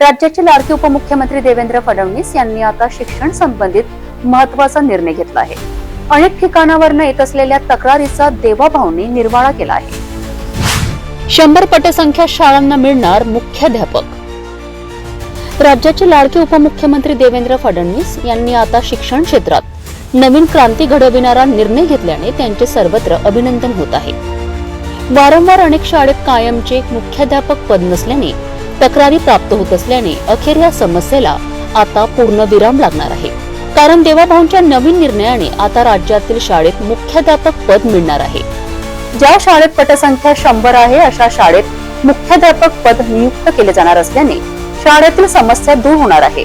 राज्याचे लाडके उपमुख्यमंत्री देवेंद्र फडणवीस यांनी आता शिक्षण संबंधित महत्त्वाचा निर्णय घेतला आहे. अनेक ठिकाणावरनं येत असलेल्या तक्रारीचा देवाभाऊंनी निर्वाळा केला आहे. शंभर पटसंख्या शाळांना मिळणार मुख्याध्यापक. राज्याचे लाडके उपमुख्यमंत्री देवेंद्र फडणवीस यांनी आता शिक्षण क्षेत्रात नवीन क्रांती घडविणारा निर्णय घेतल्याने त्यांचे सर्वत्र अभिनंदन होत आहे. वारंवार अनेक शाळेत कायमचे मुख्याध्यापक पद नसल्याने तक्रारी प्राप्त होत असल्याने अखेर या समस्येला आता पूर्ण विराम लागणार आहे. कारण देवाभाऊंच्या नवीन निर्णयाने आता राज्यातील शाळेत मुख्याध्यापक पद मिळणार आहे. ज्या शाळेत पटसंख्या शंभर आहे अशा शाळेत मुख्याध्यापक पद नियुक्त केले जाणार असल्याने शाळेतील समस्या दूर होणार आहे.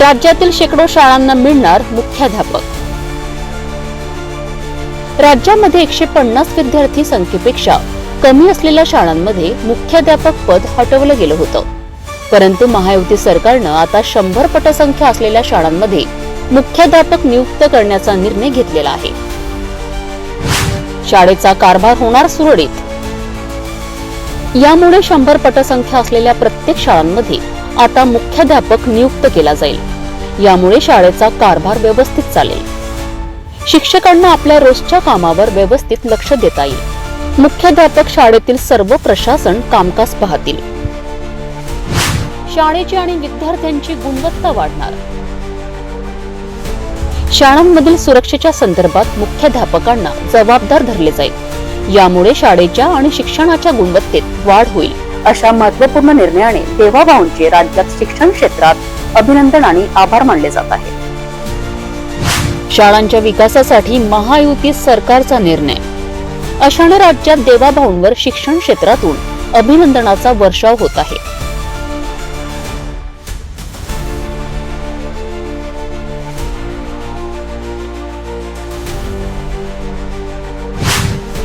राज्यातील शेकडो शाळांना मिळणार मुख्याध्यापक. राज्यामध्ये एकशे पन्नास विद्यार्थी संख्येपेक्षा कमी असलेल्या शाळांमध्ये मुख्याध्यापक पद हटवलं गेलं होतं. परंतु महायुती सरकारनं आता शंभर पटसंख्या असलेल्या शाळांमध्ये मुख्याध्यापक नियुक्त करण्याचा निर्णय घेतलेला आहे. शाळेचा कारभार होणार सुरळीत. यामुळे शंभर पटसंख्या असलेल्या प्रत्येक शाळांमध्ये आता मुख्याध्यापक नियुक्त केला जाईल. यामुळे शाळेचा कारभार व्यवस्थित चालेल. शिक्षकांना आपल्या रोजच्या कामावर व्यवस्थित लक्ष देता येईल. मुख्याध्यापक शाळेतील सर्व प्रशासन कामकाज पाहतील. शाळेची आणि विद्यार्थ्यांची गुणवत्ता वाढणार. शाळांमधील सुरक्षेच्या संदर्भात मुख्याध्यापकांना जबाबदार धरले जाईल. यामुळे शाळेच्या आणि शिक्षणाच्या गुणवत्तेत वाढ होईल. अशा महत्त्वपूर्ण निर्णयाने देवाभाऊंचे राज्यात शिक्षण क्षेत्रात अभिनंदन आणि आभार मानले जात आहे शाळांच्या विकासासाठी महायुती सरकारचा निर्णय. अशाने राज्यात देवाभाऊंवर शिक्षण क्षेत्रातून अभिनंदनाचा वर्षाव होत आहे.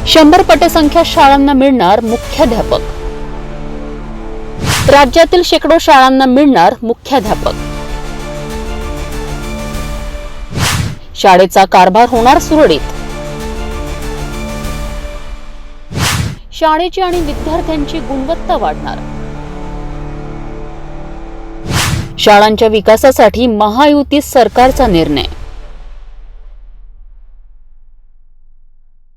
शंभर पटसंख्या शाळांना मिळणार मुख्याध्यापक. राज्यातील शेकडो शाळांना मिळणार मुख्याध्यापक. शाळेचा कारभार होणार सुरळीत. शाळेची आणि विद्यार्थ्यांची गुणवत्ता वाढणार. शाळांच्या विकासासाठी महायुती सरकारचा निर्णय.